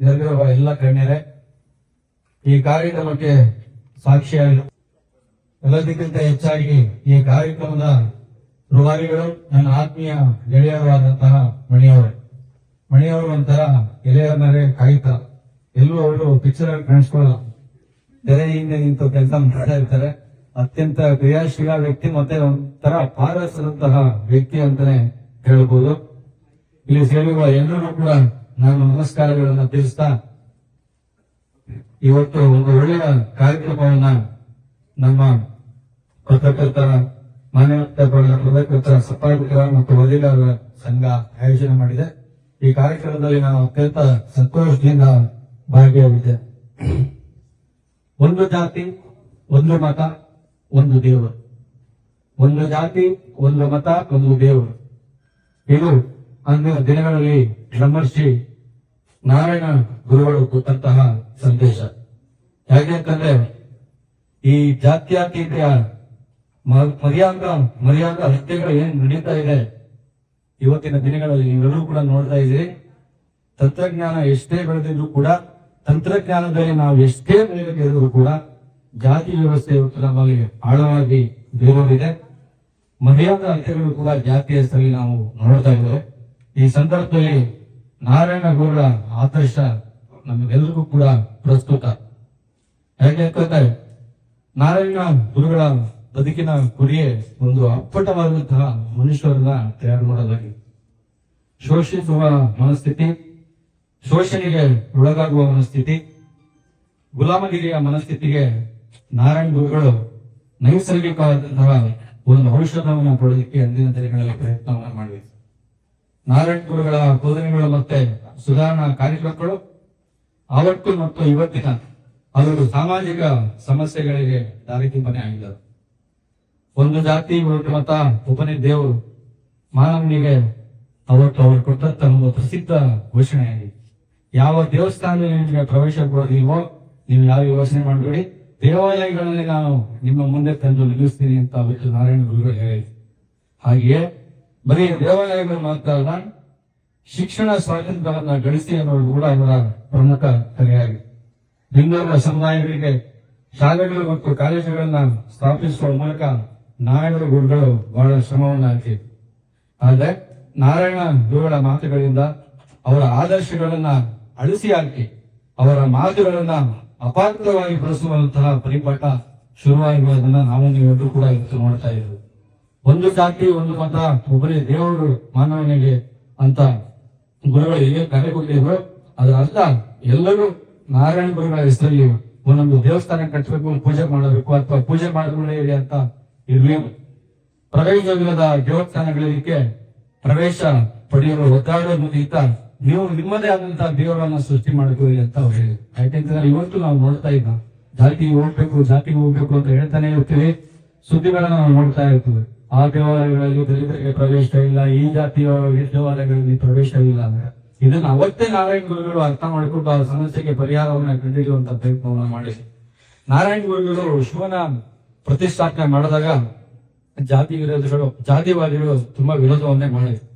ನೆರೆದಿರುವ ಎಲ್ಲ ಗಣ್ಯರೇ ಈ ಕಾರ್ಯಕ್ರಮಕ್ಕೆ ಸಾಕ್ಷಿಯಾಗಿ ಎಲ್ಲದಕ್ಕಿಂತ ಹೆಚ್ಚಾಗಿ ಈ ಕಾರ್ಯಕ್ರಮದ ರುವಾರಿಗಳು ನನ್ನ ಆತ್ಮೀಯ ಗೆಳೆಯರಾದಂತಹ ಮಣಿಯವರು. ಮಣಿಯವರು ಒಂಥರ ಗೆಳೆಯರನ್ನೇ ಕಾಯ್ತಾರ ಎಲ್ಲೂ ಅವರು ಪಿಕ್ಚರ್ ಕಾಣಿಸ್ಕೊಳ್ಳಲ್ಲ. ಹಿಂದೆ ನಿಂತು ಕೆಲಸ ಮಾಡ್ತಾ ಇರ್ತಾರೆ. ಅತ್ಯಂತ ಕ್ರಿಯಾಶೀಲ ವ್ಯಕ್ತಿ ಮತ್ತೆ ಒಂಥರ ಪಾರಸದಂತಹ ವ್ಯಕ್ತಿ ಅಂತಾನೆ ಹೇಳ್ಬೋದು. ಇಲ್ಲಿ ಸೇರಿರುವ ಎಲ್ಲರೂ ಕೂಡ ನಾನು ನಮಸ್ಕಾರಗಳನ್ನು ತಿಳಿಸ್ತಾ ಇವತ್ತು ಒಂದು ಒಳ್ಳೆಯ ಕಾರ್ಯಕ್ರಮವನ್ನ ನಮ್ಮ ಪತ್ರಕರ್ತರ ಮಾನವೀಯತೆ ಪತ್ರಕರ್ತರ ಸಂಪಾದಕರ ಮತ್ತು ವಕೀಲರ ಸಂಘ ಆಯೋಜನೆ ಮಾಡಿದೆ. ಈ ಕಾರ್ಯಕ್ರಮದಲ್ಲಿ ನಾನು ಅತ್ಯಂತ ಸಂತೋಷದಿಂದ ಭಾಗಿಯಾಗಿದ್ದೆ. ಒಂದು ಜಾತಿ, ಒಂದು ಮತ, ಒಂದು ದೇವರು. ಒಂದು ಜಾತಿ, ಒಂದು ಮತ, ಒಂದು ದೇವರು. ಇದು ಅಂದಿನ ದಿನಗಳಲ್ಲಿ ಬ್ರಹ್ಮರ್ಷಿ ನಾರಾಯಣ ಗುರುಗಳು ಕೊಟ್ಟಂತಹ ಸಂದೇಶ. ಯಾಕೆಂತಂದ್ರೆ ಈ ಜಾತ್ಯಾತೀತೆಯ ಮರ್ಯಾಂಗ ಮರ್ಯಾದ ಹತ್ಯೆಗಳು ಏನ್ ನಡೀತಾ ಇದೆ, ಇವತ್ತಿನ ದಿನಗಳಲ್ಲಿ ನೀವೆಲ್ಲರೂ ಕೂಡ ನೋಡ್ತಾ ಇದ್ದೀರಿ. ತಂತ್ರಜ್ಞಾನ ಎಷ್ಟೇ ಬೆಳೆದಿದ್ರು ಕೂಡ, ತಂತ್ರಜ್ಞಾನದಲ್ಲಿ ನಾವು ಎಷ್ಟೇ ಬೆಳೆದಿದ್ರು ಕೂಡ, ಜಾತಿ ವ್ಯವಸ್ಥೆ ಇವತ್ತು ನಮ್ಮಲ್ಲಿ ಆಳವಾಗಿ ಬೇರೂರಿದೆ. ಮರ್ಯಾದ ಹತ್ಯೆಗಳು ಕೂಡ ಜಾತಿ ಹೆಸರಲ್ಲಿ ನಾವು ನೋಡ್ತಾ ಇದ್ದೇವೆ. ಈ ಸಂದರ್ಭದಲ್ಲಿ ನಾರಾಯಣ ಗೌಡ ಆದರ್ಶ ನಮಗೆಲ್ಲರಿಗೂ ಕೂಡ ಪ್ರಸ್ತುತ. ಹೇಗೆ ಅಂತಂದ್ರೆ, ನಾರಾಯಣ ಗುರುಗಳ ಬದುಕಿನ ಗುರಿಯೇ ಒಂದು ಅಪ್ಪಟವಾದಂತಹ ಮನುಷ್ಯರನ್ನ ತಯಾರು ಮಾಡೋದಾಗಿ ಶೋಷಿಸುವ ಮನಸ್ಥಿತಿ, ಶೋಷಣೆಗೆ ಒಳಗಾಗುವ ಮನಸ್ಥಿತಿ, ಗುಲಾಮಗಿರಿಯ ಮನಸ್ಥಿತಿಗೆ ನಾರಾಯಣ ಗುರುಗಳು ನೈಸರ್ಗಿಕವಾದಂತಹ ಒಂದು ಔಷಧವನ್ನು ಕೊಡೋದಕ್ಕೆ ಅಂದಿನ ದಿನಗಳಲ್ಲಿ ಪ್ರಯತ್ನವನ್ನು ಮಾಡಿವೆ ನಾರಾಯಣ ಗುರುಗಳ ಬೋಧನೆಗಳು ಮತ್ತೆ ಸುಧಾರಣಾ ಕಾರ್ಯಕ್ರಮಗಳು ಅವತ್ತು ಮತ್ತು ಇವತ್ತಿನ ಅವರು ಸಾಮಾಜಿಕ ಸಮಸ್ಯೆಗಳಿಗೆ ದಾರಿದೀಪನೆ ಆಗಿದ್ದರು ಒಂದು ಜಾತಿ, ಒಂದು ಮತ, ಒಬ್ಬನೇ ದೇವರು ಮಾನವನಿಗೆ ಅವತ್ತು ಅವರು ಕೊಟ್ಟಂತ ಒಂದು ಪ್ರಸಿದ್ಧ ಘೋಷಣೆಯಾಗಿದೆ. ಯಾವ ದೇವಸ್ಥಾನ ನಿಮಗೆ ಪ್ರವೇಶ ಕೊಡೋದಿಲ್ವೋ, ನೀವು ಯಾವ ಯೋಚನೆ ಮಾಡಬೇಡಿ. ದೇವಾಲಯಗಳಲ್ಲಿ ನಾನು ನಿಮ್ಮ ಮುಂದೆ ತಂದು ನಿಲ್ಲಿಸ್ತೀನಿ ಅಂತ ಅವತ್ತು ನಾರಾಯಣ ಗುರುಗಳು ಹೇಳಿದ್ರು. ಹಾಗೆಯೇ ಬರೀ ದೇವಾಲಯಗಳು ಮಾತ್ರ ಅಲ್ಲ, ಶಿಕ್ಷಣ ಸ್ವಾತಂತ್ರ್ಯವನ್ನು ಗಳಿಸಿ ಅನ್ನೋದು ಕೂಡ ಅವರ ಪ್ರಮುಖ ಕರೆಯಾಗಿದೆ. ಬೆಂಗಳೂರಿನ ಸಮುದಾಯಗಳಿಗೆ ಶಾಲೆಗಳು ಮತ್ತು ಕಾಲೇಜುಗಳನ್ನ ಸ್ಥಾಪಿಸುವ ಮೂಲಕ ನಾರಾಯಣ ಗುರುಗಳು ಬಹಳ ಶ್ರಮವನ್ನು ಹಾಕಿದ್ರು. ಆದರೆ ನಾರಾಯಣ ಗುರುಗಳ ಮಾತುಗಳಿಂದ ಅವರ ಆದರ್ಶಗಳನ್ನ ಅಳಿಸಿ ಹಾಕಿ ಅವರ ಮಾತುಗಳನ್ನ ಅಪಾತ್ರವಾಗಿ ಬಳಸುವಂತಹ ಪರಿಪಾಠ ಶುರುವಾಗಿರುವುದನ್ನು ನಾವು ನೀವೆಲ್ಲರೂ ಕೂಡ ಇವತ್ತು ನೋಡ್ತಾ ಇದ್ದೇವೆ. ಒಂದು ಜಾತಿ, ಒಂದು ಮತ ಒಬ್ಬರೇ ದೇವರು ಮಾನವನಿಗೆ ಅಂತ ಗುರುಗಳು ಹೇಗೆ ಕರೆ ಕೊಟ್ಟಿದ್ರು ಅದರ ಅರ್ಥ ಎಲ್ಲರೂ ನಾರಾಯಣ ಗುರುಗಳ ಹೆಸರಲ್ಲಿ ಒಂದೊಂದು ದೇವಸ್ಥಾನ ಕಟ್ಟಬೇಕು ಪೂಜೆ ಮಾಡಬೇಕು, ಅಥವಾ ಪೂಜೆ ಇರಿ ಅಂತ ಇರ್ಲಿ. ಪ್ರವೇಶವಿಲ್ಲದ ದೇವಸ್ಥಾನಗಳಿಗೆ ಪ್ರವೇಶ ಪಡೆಯಲು ಒದ್ದಾಡೋದಕ್ಕಿಂತ ನೀವು ನಿಮ್ಮದೇ ಆದಂತಹ ದೇವರನ್ನ ಸೃಷ್ಟಿ ಮಾಡಬೇಕು ಅಂತ ಅವ್ರು ಹೇಳಿದ್ರು. ಇವತ್ತು ನಾವು ನೋಡ್ತಾ ಇದ್ದ ಜಾತಿ ಹೋಗ್ಬೇಕು, ಜಾತಿಗೆ ಹೋಗ್ಬೇಕು ಅಂತ ಹೇಳ್ತಾನೆ ಇರ್ತೀವಿ. ಸುದ್ದಿಗಳನ್ನ ನಾವು ನೋಡ್ತಾ ಇರ್ತೀವಿ. ಆ ದೇವಾಲಯಗಳಲ್ಲಿ ದಲಿತರಿಗೆ ಪ್ರವೇಶ ಇಲ್ಲ ಈ ಜಾತಿಯ ದೇವಾಲಯಗಳಲ್ಲಿ ಪ್ರವೇಶ ಇಲ್ಲ ಅಂದ್ರೆ ಇದನ್ನ ಅವತ್ತೇ ನಾರಾಯಣ ಗುರುಗಳು ಅರ್ಥ ಮಾಡಿಕೊಂಡು ಆ ಸಮಸ್ಯೆಗೆ ಪರಿಹಾರವನ್ನು ಕಂಡುಹಿಡಿಯುವಂತ ಪ್ರಯತ್ನವನ್ನು ಮಾಡಿ ನಾರಾಯಣ ಗುರುಗಳು ಶಿವನ ಪ್ರತಿಷ್ಠಾಪನೆ ಮಾಡಿದಾಗ ಜಾತಿ ವಿರೋಧಿಗಳು, ಜಾತಿವಾದಿಗಳು ತುಂಬಾ ವಿರೋಧವನ್ನೇ ಮಾಡಿದ್ರು.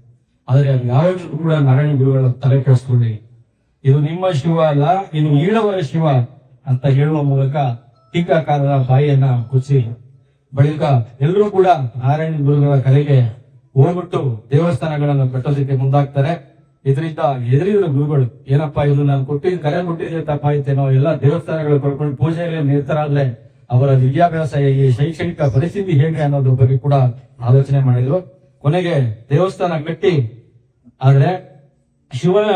ಆದರೆ ಯಾವಾಗಲೂ ಕೂಡ ನಾರಾಯಣ ಗುರುಗಳ ತಲೆ ಕೆಡಿಸ್ಕೊಳ್ಳಿ ಇದು ನಿಮ್ಮ ಶಿವ ಅಲ್ಲ, ಇದು ಈಳವರ ಶಿವ ಅಂತ ಹೇಳುವ ಮೂಲಕ ಟೀಕಾಕಾರರ ಬಾಯಿಯನ್ನ ಕುಚ್ಚಿ ಬಳಿಕ ಎಲ್ಲರೂ ಕೂಡ ನಾರಾಯಣ ಗುರುಗಳ ಕಲೆಗೆ ಹೋಗ್ಬಿಟ್ಟು ದೇವಸ್ಥಾನಗಳನ್ನು ಕಟ್ಟೋದಕ್ಕೆ ಮುಂದಾಗ್ತಾರೆ. ಇದರಿಂದ ಎದುರಿದ ಗುರುಗಳು, ಏನಪ್ಪಾ ಇದು ನಾನು ಕೊಟ್ಟಿದ್ದ ಕರೆ ಕೊಟ್ಟಿದ್ದೆ ತಪ್ಪಾಯ್ತೇನೋ, ಎಲ್ಲ ದೇವಸ್ಥಾನಗಳು ಕಳ್ಕೊಂಡು ಪೂಜೆಯಲ್ಲಿ ನಿರ್ತರಾದ್ರೆ ಅವರ ವಿದ್ಯಾಭ್ಯಾಸ ಹೇಗೆ, ಶೈಕ್ಷಣಿಕ ಪರಿಸ್ಥಿತಿ ಹೇಗೆ ಅನ್ನೋದ್ರ ಬಗ್ಗೆ ಕೂಡ ಆಲೋಚನೆ ಮಾಡಿದ್ರು. ಕೊನೆಗೆ ದೇವಸ್ಥಾನ ಕಟ್ಟಿ, ಆದ್ರೆ ಶಿವನ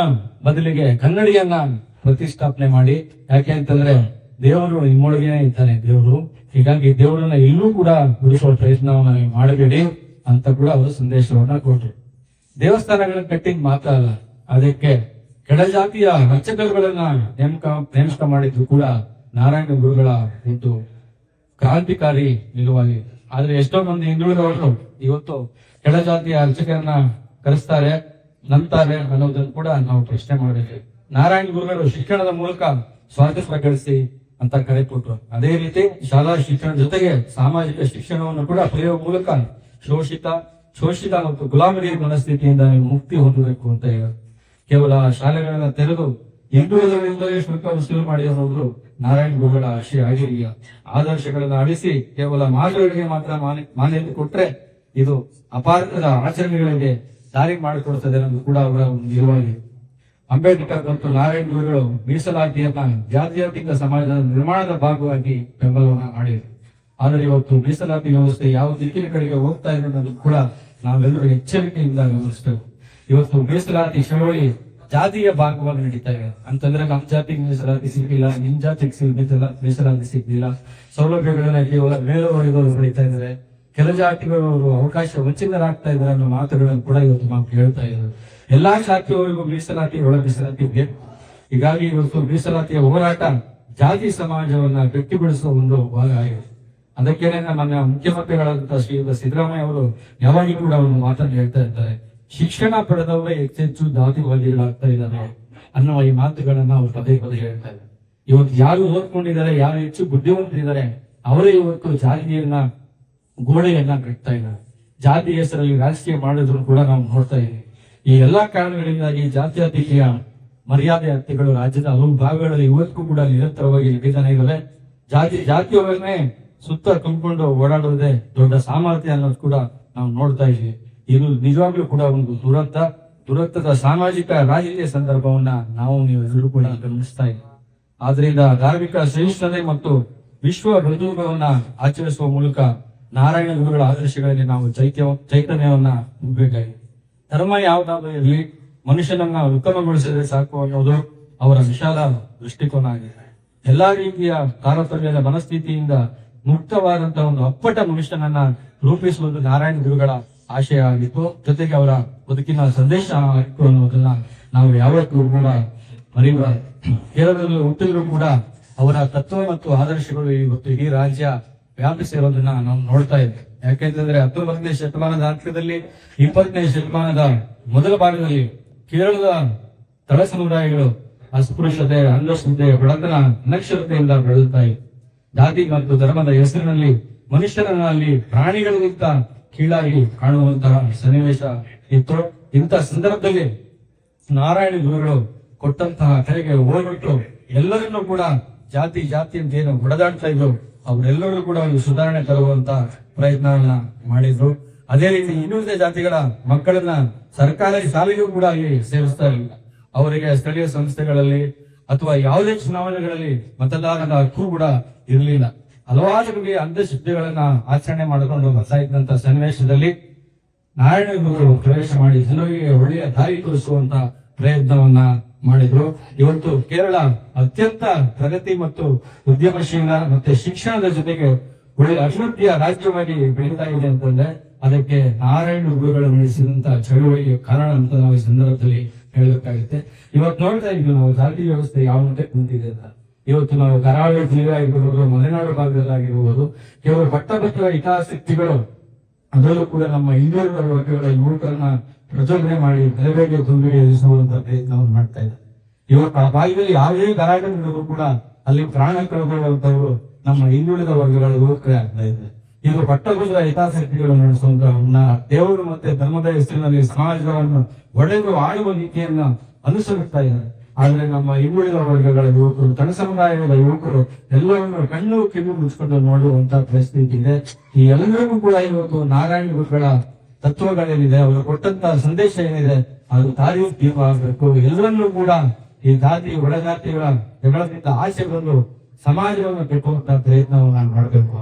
ಬದಲಿಗೆ ಕನ್ನಡಿಯನ್ನ ಪ್ರತಿಷ್ಠಾಪನೆ ಮಾಡಿ. ಯಾಕೆ ಅಂತಂದ್ರೆ ದೇವರು ನಿಮ್ಮೊಳಗೇನೆ ಇದ್ದಾನೆ, ದೇವರು. ಹೀಗಾಗಿ ದೇವರನ್ನ ಇನ್ನೂ ಕೂಡ ಬಿಡಿಸುವ ಪ್ರಯತ್ನವನ್ನ ನೀವು ಮಾಡಬೇಡಿ ಅಂತ ಕೂಡ ಅವರು ಸಂದೇಶವನ್ನ ಕೊಟ್ರು. ದೇವಸ್ಥಾನಗಳ ಕಟ್ಟಿಂಗ್ ಮಾತ್ರ ಅಲ್ಲ, ಅದಕ್ಕೆ ಕೆಳಜಾತಿಯ ರಚಕರುಗಳನ್ನ ನೇಮಕ ನೇಮಕ ಮಾಡಿದ್ರು ಕೂಡ ನಾರಾಯಣ ಗುರುಗಳ ಒಂದು ಕ್ರಾಂತಿಕಾರಿ ನಿಲುವಾಗಿ. ಆದ್ರೆ ಎಷ್ಟೋ ಮಂದಿ ಹಿಂದುಳಿದವರು ಇವತ್ತು ಕೆಳಜಾತಿಯ ಅರ್ಚಕರನ್ನ ಕರೆಸ್ತಾರೆ, ನಂಬ್ತಾರೆ ಅನ್ನೋದನ್ನು ಕೂಡ ನಾವು ಪ್ರಶ್ನೆ ಮಾಡಬೇಕು. ನಾರಾಯಣ ಗುರುಗಳು ಶಿಕ್ಷಣದ ಮೂಲಕ ಸ್ವಾತಂತ್ರ್ಯ ಗಳಿಸಿ ಅಂತ ಕರೆ ಕೊಟ್ಟರು ಅದೇ ರೀತಿ ಶಾಲಾ ಶಿಕ್ಷಣ ಜೊತೆಗೆ ಸಾಮಾಜಿಕ ಶಿಕ್ಷಣವನ್ನು ಕೂಡ ಪಡೆಯುವ ಮೂಲಕ ಶೋಷಿತ ಶೋಷಿತ ಮತ್ತು ಗುಲಾಮಿಗೆ ಮನಸ್ಥಿತಿಯಿಂದ ಮುಕ್ತಿ ಹೊಂದಬೇಕು ಅಂತ ಹೇಳಿ. ಕೇವಲ ಶಾಲೆಗಳನ್ನ ತೆರೆದು ಹಿಂದೂಗಳಿಂದಲೇ ಶುಲ್ಕ ವಸೂಲು ಮಾಡಿದವರು ನಾರಾಯಣ ಗುರುಗಳ ಆಶಯ ಆಗಿರಲಿಲ್ಲ. ಆದರ್ಶಗಳನ್ನು ಅಳಿಸಿ ಕೇವಲ ಮಾತುಗಳಿಗೆ ಮಾತ್ರ ಮಾನ್ಯ- ಮಾನ್ಯತೆ ಕೊಟ್ರೆ ಇದು ಅಪಾರ್ಥದ ಆಚರಣೆಗಳಿಗೆ ದಾರಿ ಮಾಡಿಕೊಡುತ್ತದೆ ಅನ್ನೋದು ಕೂಡ ಅವರ ಒಂದು ನಿಲುವಾಗಿ ಅಂಬೇಡ್ಕರ್ ಮತ್ತು ನಾರಾಯಣ ಗುರುಗಳು ಮೀಸಲಾತಿಯನ್ನ ಜಾತ್ಯತೀತ ಸಮಾಜದ ನಿರ್ಮಾಣದ ಭಾಗವಾಗಿ ಬೆಂಬಲವನ್ನು ಮಾಡಿದರು ಆದರೆ ಇವತ್ತು ಮೀಸಲಾತಿ ವ್ಯವಸ್ಥೆ ಯಾವ ದಿಕ್ಕಿನ ಕಡೆಗೆ ಹೋಗ್ತಾ ಇದೆ ಅನ್ನೋದು ಕೂಡ ನಾವೆಲ್ಲರೂ ಎಚ್ಚರಿಕೆಯಿಂದ ಗಮನಿಸಬೇಕು. ಇವತ್ತು ಮೀಸಲಾತಿ ಚಳವಳಿ ಜಾತಿಯ ಭಾಗವಾಗಿ ನಡೀತಾ ಇದೆ. ಅಂತಂದ್ರೆ ನಮ್ಮ ಜಾತಿಗೆ ಮೀಸಲಾತಿ ಸಿಗ್ಲಿಲ್ಲ, ನಿಮ್ ಜಾತಿಗೆ ಮೀಸಲಾತಿ ಸಿಗ್ಲಿಲ್ಲ. ಸೌಲಭ್ಯಗಳನ್ನ ಕೇವಲ ಮೇಲುವರೆಗೂ ನಡೀತಾ ಇದ್ದಾರೆ. ಕೆಲ ಜಾತಿಗಳು ಅವಕಾಶ ವಂಚಿತರಾಗ್ತಾ ಇದ್ದಾರೆ ಅನ್ನೋ ಮಾತುಗಳನ್ನು ಕೂಡ ಇವತ್ತು ನಾವು ಕೇಳ್ತಾ ಇದ್ದಾರೆ ಎಲ್ಲಾ ಜಾತಿಯವರಿಗೂ ಮೀಸಲಾತಿ, ಒಳ ಮೀಸಲಾತಿ ಬೇಕು. ಹೀಗಾಗಿ ಇವತ್ತು ಮೀಸಲಾತಿಯ ಹೋರಾಟ ಜಾತಿ ಸಮಾಜವನ್ನ ಗಟ್ಟಿಗೊಳಿಸುವ ಒಂದು ಭಾಗ ಆಗಿದೆ. ಅದಕ್ಕೇನೆ ನಮ್ಮ ಮುಖ್ಯಮಂತ್ರಿಗಳಾದಂತಹ ಶ್ರೀಯುತ ಸಿದ್ದರಾಮಯ್ಯ ಅವರು ಯಾವಾಗಲೂ ಕೂಡ ಒಂದು ಮಾತನ್ನು ಹೇಳ್ತಾ ಇದ್ದಾರೆ. ಶಿಕ್ಷಣ ಪಡೆದವರೇ ಹೆಚ್ಚೆಚ್ಚು ಜಾತಿವಾದಿಗಳಾಗ್ತಾ ಇದ್ದಾರೆ ಅನ್ನೋ ಈ ಮಾತುಗಳನ್ನ ಅವರು ಪದೇ ಪದೇ ಹೇಳ್ತಾ ಇದ್ದಾರೆ. ಇವತ್ತು ಯಾರು ಓದ್ಕೊಂಡಿದ್ದಾರೆ, ಯಾರು ಹೆಚ್ಚು ಬುದ್ಧಿವಂತರಿದ್ದಾರೆ, ಅವರೇ ಇವತ್ತು ಜಾತಿಯನ್ನ ಗೋಡೆಯನ್ನ ಕಟ್ತಾ ಇದ್ದಾರೆ. ಜಾತಿ ಹೆಸರಲ್ಲಿ ರಾಜಕೀಯ ಮಾಡಿದ್ರು ಕೂಡ ನಾವು ನೋಡ್ತಾ ಇದ್ದೀವಿ. ಈ ಎಲ್ಲಾ ಕಾರಣಗಳಿಂದಾಗಿ ಜಾತ್ಯತೀಯ ಮರ್ಯಾದೆ ಹತ್ಯೆಗಳು ರಾಜ್ಯದ ಹಲವು ಭಾಗಗಳಲ್ಲಿ ಇವತ್ತಿಗೂ ಕೂಡ ನಿರಂತರವಾಗಿ ನಡೀತಾನೆ ಇದ್ದಾವೆ. ಜಾತಿ ಜಾತಿಯವರನ್ನೇ ಸುತ್ತ ತುಂಬಿಕೊಂಡು ಓಡಾಡೋದೇ ದೊಡ್ಡ ಸಾಮರ್ಥ್ಯ ಅನ್ನೋದು ಕೂಡ ನಾವು ನೋಡ್ತಾ ಇದ್ದೀವಿ. ಇದು ನಿಜವಾಗ್ಲೂ ಕೂಡ ಒಂದು ದುರಂತ. ದುರಂತದ ಸಾಮಾಜಿಕ ರಾಜಕೀಯ ಸಂದರ್ಭವನ್ನ ನಾವು ನೀವು ಎಲ್ಲರೂ ಕೂಡ ಗಮನಿಸ್ತಾ ಇದ್ದೀವಿ. ಆದ್ರಿಂದ ಧಾರ್ಮಿಕ ಸಹಿಷ್ಣುತೆ ಮತ್ತು ವಿಶ್ವ ಬಂಧುತ್ವವನ್ನ ಆಚರಿಸುವ ಮೂಲಕ ನಾರಾಯಣ ಗುರುಗಳ ಆದರ್ಶಗಳಲ್ಲಿ ನಾವು ಚೈತ್ಯ ಚೈತನ್ಯವನ್ನ ತುಂಬಬೇಕಾಗಿದೆ ಧರ್ಮ ಯಾವುದಾದ್ರೂ ಇರಲಿ, ಮನುಷ್ಯನನ್ನ ಉತ್ತಮಗೊಳಿಸಿದ್ರೆ ಸಾಕು ಅನ್ನೋದು ಅವರ ವಿಶಾಲ ದೃಷ್ಟಿಕೋನ ಆಗಿದೆ. ಎಲ್ಲಾ ರೀತಿಯ ತಾರತಮ್ಯದ ಮನಸ್ಥಿತಿಯಿಂದ ಮುಕ್ತವಾದಂತಹ ಒಂದು ಅಪ್ಪಟ ಮನುಷ್ಯನನ್ನ ರೂಪಿಸುವುದು ನಾರಾಯಣ ಗುರುಗಳ ಆಶಯ ಆಗಿತ್ತು. ಜೊತೆಗೆ ಅವರ ಬದುಕಿನ ಸಂದೇಶ ಆಗಿತ್ತು ಅನ್ನೋದನ್ನ ನಾವು ಯಾವತ್ತೂ ಕೂಡ ಮರೆಯಬಾರದು ಕೇರಳದಲ್ಲಿ ಹುಟ್ಟಿದ್ರು ಕೂಡ ಅವರ ತತ್ವ ಮತ್ತು ಆದರ್ಶಗಳು ಇವತ್ತು ಇಡೀ ರಾಜ್ಯ ವ್ಯಾಪಿಸಿರೋದನ್ನ ನಾವು ನೋಡ್ತಾ ಇದ್ವಿ ಯಾಕೆಂತಂದ್ರೆ ಹತ್ತೊಂಬತ್ತನೇ ಶತಮಾನದ ಅಂತ್ಯದಲ್ಲಿ ಇಪ್ಪತ್ತನೇ ಶತಮಾನದ ಮೊದಲ ಭಾಗದಲ್ಲಿ ಕೇರಳದ ತಳ ಸಮುದಾಯಗಳು ಅಸ್ಪೃಶ್ಯತೆ, ಅಂಧಶ್ರದ್ಧೆ, ಬಡತನ, ಅನಕ್ಷರತೆಯಿಂದ ಬೆಳೆಯುತ್ತಾ ಜಾತಿ ಮತ್ತು ಧರ್ಮದ ಹೆಸರಿನಲ್ಲಿ ಮನುಷ್ಯರಲ್ಲಿ ಪ್ರಾಣಿಗಳಿಗಿಂತ ಕೀಳಾಗಿ ಕಾಣುವಂತಹ ಸನ್ನಿವೇಶ ಇತ್ತು. ಇಂಥ ಸಂದರ್ಭದಲ್ಲಿ ನಾರಾಯಣ ಗುರುಗಳು ಕೊಟ್ಟಂತಹ ಕರೆಗೆ ಹೋಗ್ಬಿಟ್ಟು ಎಲ್ಲರನ್ನೂ ಕೂಡ ಜಾತಿ ಜಾತಿ ಅಂತ ಏನು ಹೊಡೆದಾಡ್ತಾ ಇದ್ರು, ಅವರೆಲ್ಲರೂ ಕೂಡ ಒಂದು ಸುಧಾರಣೆ ತರುವಂತ ಪ್ರಯತ್ನವನ್ನ ಮಾಡಿದ್ರು. ಅದೇ ರೀತಿ ಇನ್ನುಳಿದ ಜಾತಿಗಳ ಮಕ್ಕಳನ್ನ ಸರ್ಕಾರಿ ಶಾಲೆಗೂ ಕೂಡ ಅಲ್ಲಿ ಸೇರಿಸ್ತಾ ಇರಲಿಲ್ಲ. ಅವರಿಗೆ ಸ್ಥಳೀಯ ಸಂಸ್ಥೆಗಳಲ್ಲಿ ಅಥವಾ ಯಾವುದೇ ಚುನಾವಣೆಗಳಲ್ಲಿ ಮತದಾನದ ಹಕ್ಕು ಕೂಡ ಇರಲಿಲ್ಲ. ಹಲವಾರು ಬಗೆಯ ಶಬ್ದಗಳನ್ನ ಆಚರಣೆ ಮಾಡಿಕೊಂಡು ಬರ್ತಾ ಇದ್ದಂತ ಸನ್ನಿವೇಶದಲ್ಲಿ ನಾರಾಯಣ ಪ್ರವೇಶ ಮಾಡಿ ಜನರಿಗೆ ಒಳ್ಳೆಯ ದಾರಿ ತೋರಿಸುವಂತ ಪ್ರಯತ್ನವನ್ನ ಮಾಡಿದ್ರು. ಇವತ್ತು ಕೇರಳ ಅತ್ಯಂತ ಪ್ರಗತಿ ಮತ್ತು ಉದ್ಯಮಶೀಲ ಮತ್ತೆ ಶಿಕ್ಷಣದ ಜೊತೆಗೆ ಒಳ್ಳೆ ಅಭಿವೃದ್ಧಿಯ ರಾಜ್ಯವಾಗಿ ಬೆಳೀತಾ ಇದೆ ಅಂತಂದ್ರೆ ಅದಕ್ಕೆ ನಾರಾಯಣ ಗುರುಗಳು ನಡೆಸಿದಂತ ಚಳುವಳಿಯ ಕಾರಣ ಅಂತ ನಾವು ಈ ಸಂದರ್ಭದಲ್ಲಿ ಹೇಳಬೇಕಾಗುತ್ತೆ. ಇವತ್ತು ನೋಡ್ತಾ ಇದ್ವಿ ನಾವು ಜಾತಿ ವ್ಯವಸ್ಥೆ ಯಾವ ಮಟ್ಟಕ್ಕೆ ಕುಂತಿದೆ ಅಂತ. ಇವತ್ತು ನಾವು ಕರಾವಳಿ ಜಿಲ್ಲೆ ಆಗಿರ್ಬೋದು ಮಲೆನಾಡು ಭಾಗದಲ್ಲಾಗಿರ್ಬೋದು ಕೇವಲ ಪಟ್ಟಭದ್ರ ಹಿತಾಸಕ್ತಿಗಳು ಅದರಲ್ಲೂ ಕೂಡ ನಮ್ಮ ಹಿಂದುಳಿದ ವರ್ಗಗಳ ಯುವಕರನ್ನ ಪ್ರಚೋದನೆ ಮಾಡಿ ಬೆಲೆಬೇಗೆ ತುಂಬಿಗೆ ಎದುರಿಸುವಂತ ಪ್ರಯತ್ನವನ್ನು ಮಾಡ್ತಾ ಇದ್ದಾರೆ. ಇವತ್ತು ಆ ಭಾಗದಲ್ಲಿ ಯಾವುದೇ ಗಲಾಟೆ ನಡೆದರೂ ಕೂಡ ಅಲ್ಲಿ ಪ್ರಾಣ ಕಳೆದುಕೊಳ್ಳುವಂತವರು ನಮ್ಮ ಹಿಂದುಳಿದ ವರ್ಗಗಳ ಯುವಕರೇ ಆಗ್ತಾ ಇದೆ ಇದು ಪಟ್ಟಭದ್ರ ಹಿತಾಸಕ್ತಿಗಳು ನಡೆಸುವಂತಹ ದೇವರು ಮತ್ತೆ ಧರ್ಮದ ಹೆಸರಿನಲ್ಲಿ ಸಮಾಜವನ್ನು ಒಡೆದು ಆಳುವ ನೀತಿಯನ್ನ ಅನುಸರಿಸ್ತಾ ಇದ್ದಾರೆ. ಆದ್ರೆ ನಮ್ಮ ಹಿಂದುಳಿದ ವರ್ಗಗಳ ಯುವಕರು, ತನ್ನ ಸಮುದಾಯದ ಯುವಕರು ಎಲ್ಲರನ್ನು ಕಣ್ಣು ಕಿವಿ ಮುಚ್ಕೊಂಡು ನೋಡುವಂತಹ ಪರಿಸ್ಥಿತಿ ಇದೆ. ಈ ಎಲ್ಲರಿಗೂ ಕೂಡ ಇವತ್ತು ನಾರಾಯಣ ಗುರುಗಳ ತತ್ವಗಳೇನಿದೆ, ಅವರು ಕೊಟ್ಟಂತ ಸಂದೇಶ ಏನಿದೆ, ಅದು ತಾರಿಯು ತೀವ್ರ ಆಗಬೇಕು ಎಲ್ಲರನ್ನೂ ಕೂಡ ಈ ಜಾತಿ ಒಳಜಾತಿಗಳ ಜಗಳದಿಂದ ಆಸೆ ಬಂದು ಸಮಾಜವನ್ನು ಕಟ್ಟುವಂತ ಪ್ರಯತ್ನವನ್ನು ನಾನು ಮಾಡಬೇಕು.